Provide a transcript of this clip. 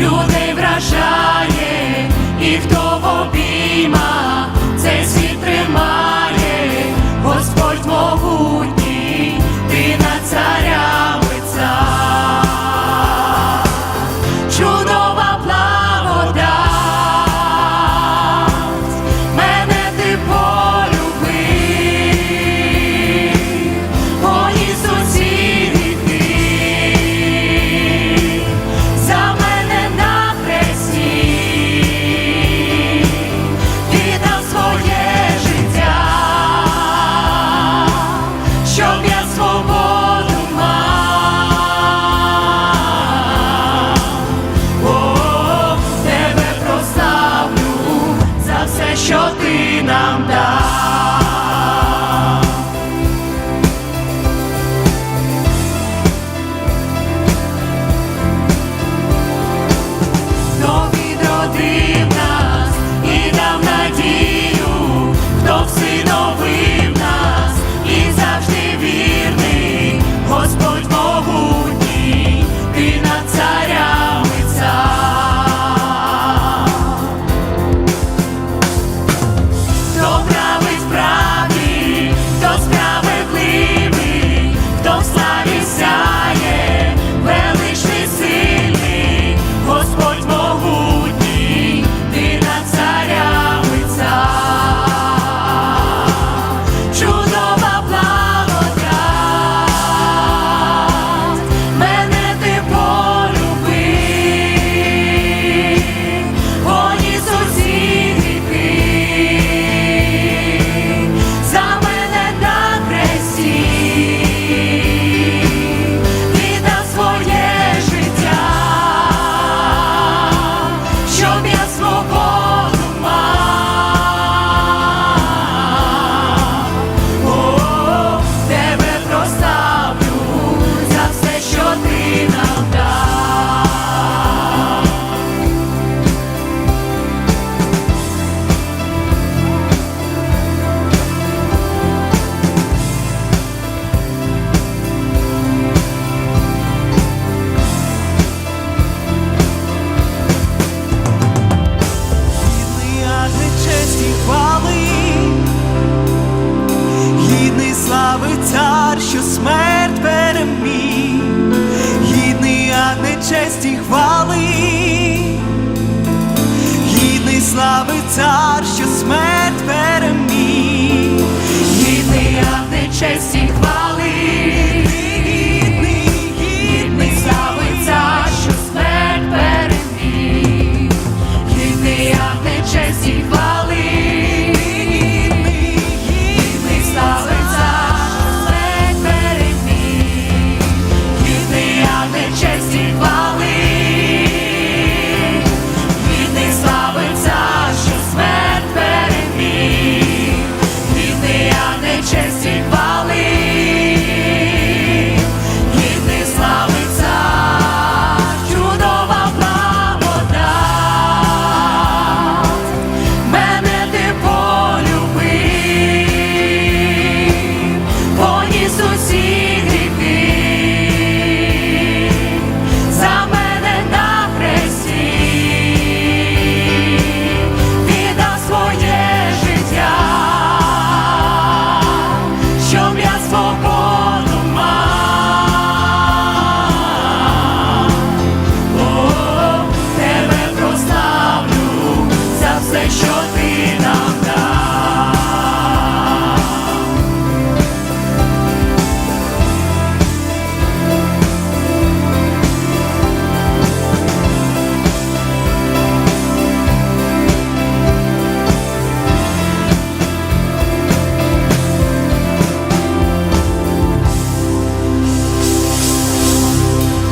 людей вражає і хто. що ти нам дав. слави цар, що смерть переміг, гідний, а не честі хвали, гідний слави цар, що смерть переміг, гідний, а не честі.